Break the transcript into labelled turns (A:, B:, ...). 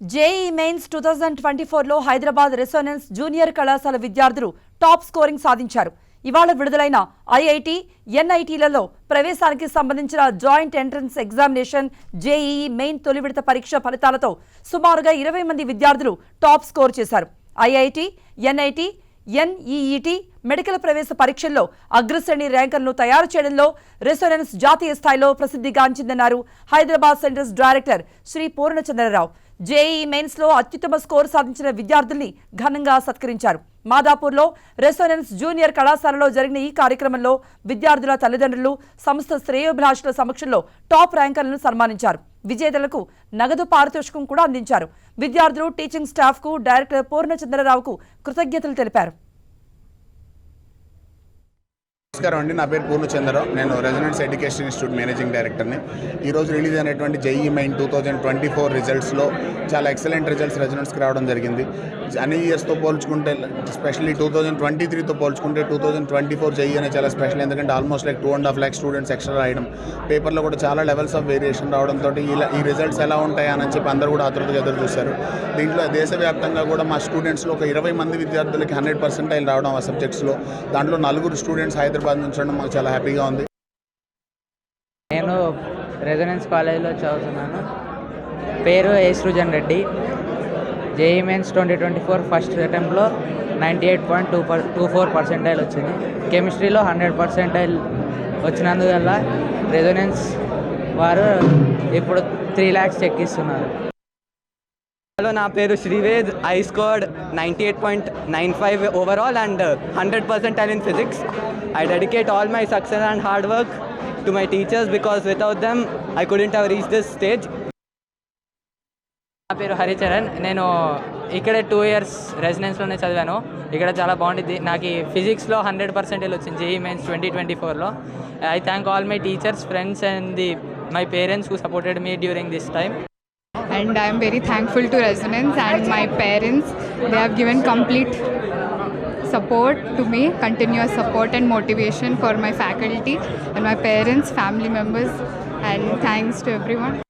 A: JE mains two thousand twenty ఫోర్లో Hyderabad resonance junior కళాశాల విద్యార్థులు టాప్ స్కోరింగ్ సాధించారు. ఇవాళ విడుదలైన ఐఐటి ఎన్ఐటీలలో ప్రవేశానికి సంబంధించిన joint entrance examination JEE main తొలి విడత పరీక్ష ఫలితాలతో సుమారుగా ఇరవై మంది విద్యార్థులు టాప్ స్కోర్ చేశారు. ఐఐటి ఎన్ఐటి ఎన్ఈఈటి మెడికల్ ప్రవేశ పరీక్షల్లో అగ్రశ్రేణి ర్యాంకర్లను తయారు చేయడంలో రెసోనెన్స్ జాతీయ స్థాయిలో ప్రసిద్ధిగాంచిందన్నారు Hyderabad centres director Shri Purnachandrarao. JE మెయిన్స్లో అత్యుత్తమ స్కోర్ సాధించిన విద్యార్థుల్ని ఘనంగా సత్కరించారు. మాదాపూర్లో రెసోనెన్స్ జూనియర్ కళాశాలలో జరిగిన ఈ కార్యక్రమంలో విద్యార్థుల తల్లిదండ్రులు సంస్థ శ్రేయోభిలాషుల సమక్షంలో టాప్ ర్యాంకర్లను సన్మానించారు. విజేతలకు నగదు పారితోషికం కూడా అందించారు. విద్యార్థులు టీచింగ్ స్టాఫ్కు డైరెక్టర్ పూర్ణచంద్రరావుకు కృతజ్ఞతలు తెలిపారు.
B: నమస్కారం అండి. నా పేరు పూర్ణచంద్రరావు నేను రెసిడెన్స్ ఎడ్యుకేషన్ ఇన్స్టిట్యూట్ మేనేజింగ్ డైరెక్టర్ని. ఈరోజు రిలీజ్ అయినటువంటి JEE main two thousand twenty four రిజల్ట్స్లో చాలా ఎక్సలెంట్ రిజల్ట్స్ రెసిడెంట్స్కి రావడం జరిగింది. అన్ని ఇయర్స్తో పోల్చుకుంటే స్పెషల్లీ టూ థౌజండ్ ట్వంటీ త్రీతో పోల్చుకుంటే two thousand twenty four JE అనేది చాలా స్పెషల్ ఎందుకంటే almost like two and half lakh students extra రాయడం. పేపర్లో కూడా చాలా లెవెల్స్ ఆఫ్ వేరియేషన్ రావడంతో ఇలా ఈ రిజల్ట్స్ ఎలా ఉంటాయా అని చెప్పి అందరూ కూడా ఆతృతగా ఎదురు చూశారు దీంట్లో దేశవ్యాప్తంగా కూడా మా స్టూడెంట్స్లో ఒక ఇరవై మంది విద్యార్థులకి హండ్రెడ్ పర్సెంటైల్ రావడం ఆ సబ్జెక్ట్స్లో. దాంట్లో నలుగురు స్టూడెంట్స్ హైదరాబాద్ నుంచి మాకు చాలా హ్యాపీగా ఉంది.
C: నేను రెసిడెన్స్ కాలేజీలో చదువుతున్నాను. పేరు A Srujan Reddy. JE mains twenty twenty four first అటెంప్ట్లో ninety eight point two per two four percentile వచ్చింది. కెమిస్ట్రీలో హండ్రెడ్ పర్సెంటైల్ వచ్చినందువల్ల రెసిడెన్స్ వారు ఇప్పుడు త్రీ ల్యాక్స్ చెక్ ఇస్తున్నారు.
D: హలో నా పేరు Srived. I scored ninety eight point nine five overall and hundred percent in physics I dedicate all my success and hard work to my teachers because without them I couldn't have reach this stage
C: నా పేరు హరిచరణ్. నేను ఇక్కడే two years రెసిడెన్స్లోనే చదివాను. ఇక్కడ చాలా బాగుంటుంది. నాకు ఫిజిక్స్లో హండ్రెడ్ పర్సెంటేజ్ వచ్చింది. జేఈ మెయిన్స్ ట్వంటీ ట్వంటీ ఫోర్లో I thank all my teachers friends and the my parents who supported me during this time
E: and I am very thankful to Resonance and my parents. They have given complete support to me, continuous support and motivation for my faculty and my parents, family members, and thanks to everyone.